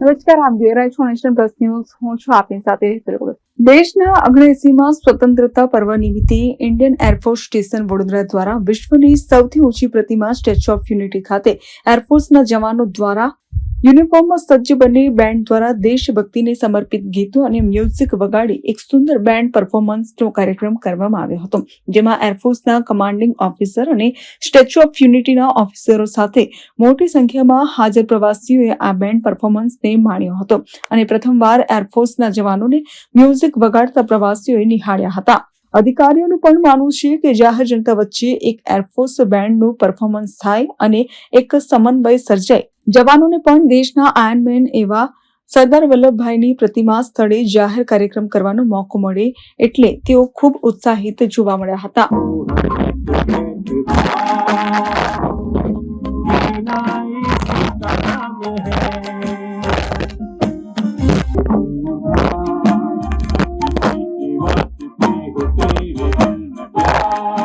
નમસ્કાર, આપ જોઈ રહ્યા છો નેશન પ્લસ ન્યૂઝ હું છું આપની સાથે. દેશના અગ્રેસીમાં સ્વતંત્રતા પર્વ નિમિત્તે ઇન્ડિયન એરફોર્સ સ્ટેશન વડોદરા દ્વારા વિશ્વની સૌથી ઊંચી પ્રતિમા સ્ટેચ્યુ ઓફ યુનિટી ખાતે એરફોર્સના જવાનો દ્વારા યુનિફોર્મમાં સજ્જ બની બેન્ડ દ્વારા દેશભક્તિને સમર્પિત ગીતો અને મ્યુઝિક વગાડી એક સુંદર બેન્ડ પરફોર્મન્સનો કાર્યક્રમ કરવામાં આવ્યો હતો. જેમાં એરફોર્સના કમાન્ડિંગ ઓફિસર અને સ્ટેચ્યુ ઓફ યુનિટીના ઓફિસરો સાથે મોટી સંખ્યામાં હાજર પ્રવાસીઓએ આ બેન્ડ પરફોર્મન્સને માણ્યો હતો. અને પ્રથમવાર એરફોર્સના જવાનોને મ્યુઝિક વગાડતા પ્રવાસીઓએ નિહાળ્યા હતા. અધિકારીઓનું પણ માનવું છે કે જાહેર જનતા વચ્ચે એક એરફોર્સ બેન્ડનું પરફોર્મન્સ થાય અને એક સમન્વય સર્જાય જવાનોને પણ દેશના આયર્નમેન એવા સરદાર વલ્લભભાઈની પ્રતિમા સ્થળે જાહેર કાર્યક્રમ કરવાનો મોકો મળે એટલે તેઓ ખૂબ ઉત્સાહિત જોવા મળ્યા હતા मेरे